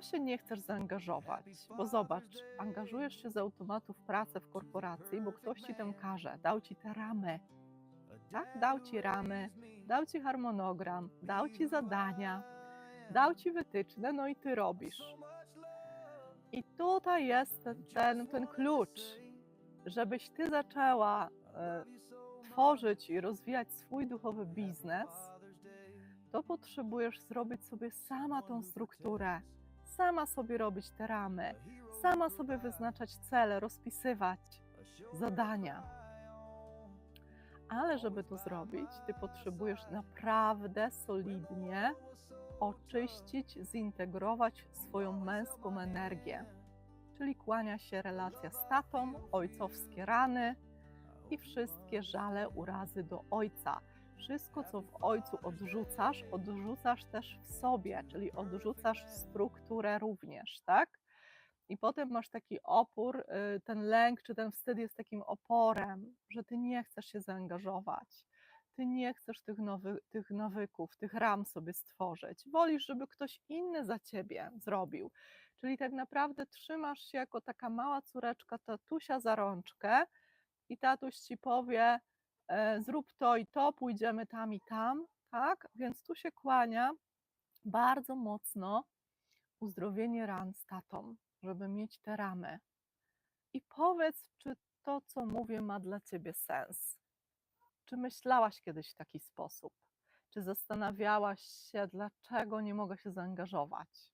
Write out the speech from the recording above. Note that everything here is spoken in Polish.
co się nie chcesz zaangażować? Bo zobacz, angażujesz się z automatu w pracę w korporacji, bo ktoś ci tam każe, dał ci te ramy. Tak? Dał ci ramy, dał ci harmonogram, dał ci zadania, dał ci wytyczne, no i ty robisz. I tutaj jest ten, ten, ten klucz, żebyś ty zaczęła e, tworzyć i rozwijać swój duchowy biznes, to potrzebujesz zrobić sobie sama tą strukturę, sama sobie robić te ramy, sama sobie wyznaczać cele, rozpisywać zadania. Ale żeby to zrobić, ty potrzebujesz naprawdę solidnie oczyścić, zintegrować swoją męską energię. Czyli kłania się relacja z tatą, ojcowskie rany i wszystkie żale, urazy do ojca. Wszystko, co w ojcu odrzucasz, odrzucasz też w sobie, czyli odrzucasz strukturę również, tak? I potem masz taki opór, y, ten lęk czy ten wstyd jest takim oporem, że ty nie chcesz się zaangażować, ty nie chcesz tych, nowy, tych nawyków, tych ram sobie stworzyć. Wolisz, żeby ktoś inny za ciebie zrobił. Czyli tak naprawdę trzymasz się jako taka mała córeczka tatusia za rączkę i tatuś ci powie, zrób to i to, pójdziemy tam i tam, tak? Więc tu się kłania bardzo mocno uzdrowienie ran z tatą, żeby mieć te ramy. I powiedz, czy to, co mówię, ma dla ciebie sens. Czy myślałaś kiedyś w taki sposób? Czy zastanawiałaś się, dlaczego nie mogę się zaangażować?